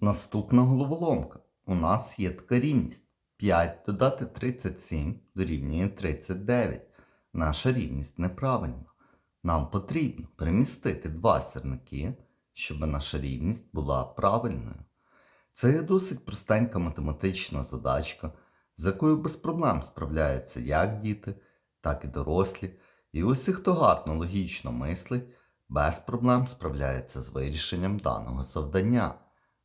Наступна головоломка. У нас є така рівність. 5 додати 37 дорівнює 39. Наша рівність неправильна. Нам потрібно перемістити два сірники, щоб наша рівність була правильною. Це є досить простенька математична задачка, з якою без проблем справляються як діти, так і дорослі. І усі, хто гарно логічно мислить, без проблем справляється з вирішенням даного завдання.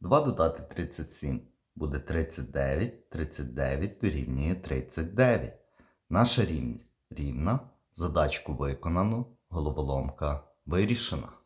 2 додати 37 буде 39, 39 дорівнює 39. Наша рівність рівна, задачку виконано, головоломка вирішена.